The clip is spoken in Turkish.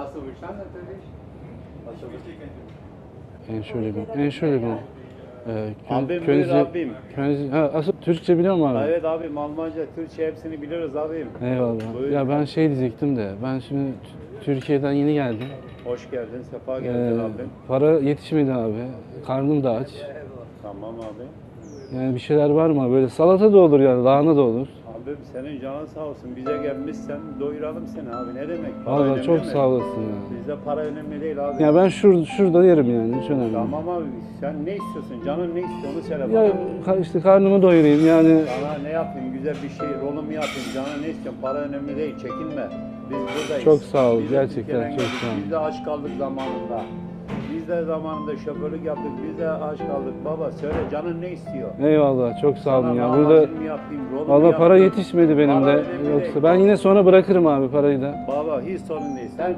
Hast du Bestand natürlich? Hast du Entschuldigung, Entschuldigung. Ee, kön- Abim, buyur Sie- abim. Sie- ha, asıl Türkçe biliyor musun abi? Evet abim Almanca, Türkçe hepsini biliyoruz abim. Eyvallah. Buyur. Ya ben şey diyecektim de, ben şimdi T- Türkiye'den yeni geldim. Hoş geldin, sefa Ee, geldin abim. para yetişmedi abi. Karnım da aç. Tamam abi. Yani bir şeyler var mı? Böyle salata da olur yani, lahana da olur. Abim senin canın sağ olsun. Bize gelmişsen doyuralım seni abi. Ne demek? Para önemli çok mi? sağ olasın ya. Bizde para önemli değil abi. Ya ben şur şurada yerim yani, hiç önemli. Tamam abi sen ne istiyorsun? Canın ne istiyor onu söyle Ya bana. ka- işte karnımı doyurayım yani. Sana ne yapayım? Güzel bir şey, rolumu yapayım. Canın ne istiyorsun? Para önemli değil. Çekinme. Biz buradayız. Çok sağ ol, Biz de gerçekten Türkiye'den çok geldik. sağ ol. Biz de aç kaldık zamanında. Biz de zamanında şoförlük yaptık. Biz de aç kaldık. Baba söyle canın ne istiyor? Eyvallah, çok sağ olun ya. Burada Valla para yetişmedi benim Para de. Yoksa ben yine sonra bırakırım abi parayı da. Baba hiç sorun değil. Sen